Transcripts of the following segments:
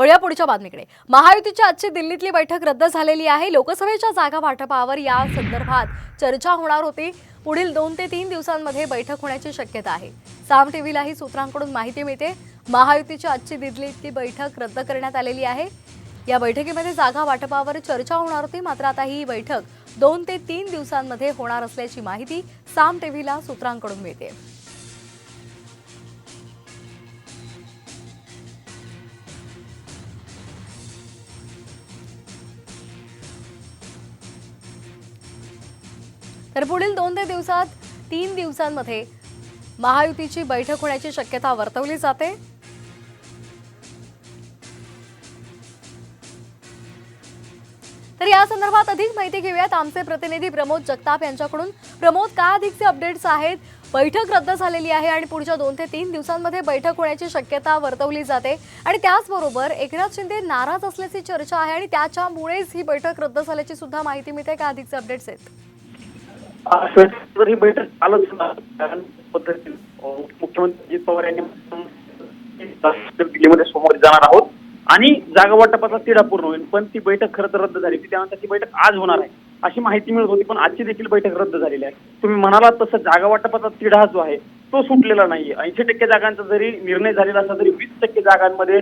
वळूया पुढच्या बातमीकडे. महायुतीची आजची दिल्लीतली बैठक रद्द झालेली आहे. लोकसभेच्या जागा वाटपावर या संदर्भात चर्चा होणार होती. पुढील दोन ते तीन दिवसांमध्ये बैठक होण्याची शक्यता आहे. साम टीव्हीलाही सूत्रांकडून माहिती मिळते. महायुतीची आजची दिल्लीतली बैठक रद्द करण्यात आलेली आहे. या बैठकीमध्ये जागा वाटपावर चर्चा होणार होती. मात्र आता ही बैठक दोन ते तीन दिवसांमध्ये होणार असल्याची माहिती साम टीव्हीला सूत्रांकडून मिळते. तर पुढील दोन ते दिवसात तीन दिवसांमध्ये महायुतीची बैठक होण्याची शक्यता वर्तवली जाते. तर या संदर्भात अधिक माहिती घेऊयात. आमचे प्रतिनिधी प्रमोद जगताप यांच्याकडून. प्रमोद काय अधिकचे अपडेट्स आहेत? बैठक रद्द झालेली आहे आणि पुढच्या दोन ते तीन दिवसांमध्ये बैठक होण्याची शक्यता वर्तवली जाते. आणि त्याचबरोबर एकनाथ शिंदे नाराज असल्याची चर्चा आहे आणि त्याच्यामुळेच ही बैठक रद्द झाल्याची सुद्धा माहिती मिळते. काय अधिकचे अपडेट्स आहेत? ही बैठक चालत कारण मुख्यमंत्री अजित पवार यांनी दिल्लीमध्ये सोमवारी जाणार आहोत. आणि जागा वाटपाचा तिढा पूर्ण होईल. पण ती बैठक खरं तर रद्द झाली. होती त्यानंतर ती बैठक आज होणार आहे. अशी माहिती मिळत होती पण आजची देखील बैठक रद्द झालेली आहे. तुम्ही म्हणालात तसं जागा वाटपाचा तिढा जो आहे तो सुटलेला नाहीये. ऐंशी टक्के जागांचा जरी निर्णय झालेला असला तरी वीस टक्के जागांमध्ये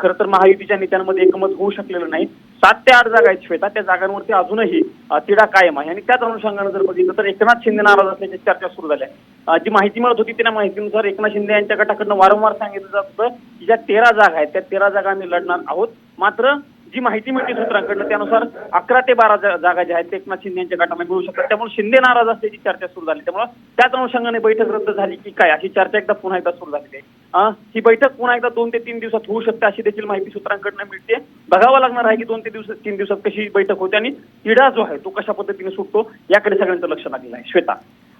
खरं तर महायुतीच्या नेत्यांमध्ये एकमत होऊ शकलेलं नाही. सात ते आठ जागा आहेत. श्वेता त्या जागांवरती अजूनही तिढा कायम आहे. आणि त्याच अनुषंगानं जर बघितलं तर एकनाथ शिंदे नाराज असल्याची चर्चा सुरू झाल्या जी माहिती मिळत होती त्या माहितीनुसार एकनाथ शिंदे यांच्या गटाकडनं वारंवार सांगितलं जात होतं की ज्या तेरा जागा आहेत त्या तेरा जागा आम्ही लढणार आहोत. मात्र जी माहिती मिळते सूत्रांकडनं त्यानुसार अकरा ते बारा जागा ज्या आहेत ते एकनाथ शिंदे यांच्या गटाला मिळू शकतात. त्यामुळे शिंदे नाराज असल्याची चर्चा सुरू झाली. त्यामुळे त्याच अनुषंगाने बैठक रद्द झाली की काय? अशी चर्चा एकदा पुन्हा एकदा सुरू झालेली आहे. ही बैठक पुन्हा एकदा दोन ते तीन दिवसात होऊ शकते अशी देखील माहिती सूत्रांकडनं मिळते. बघावं लागणार आहे की दोन ते दिवस तीन दिवसात कशी बैठक होते आणि तिढा जो आहे तो कशा पद्धतीने सुटतो याकडे सगळ्यांचं लक्ष लागलेलं आहे. श्वेता.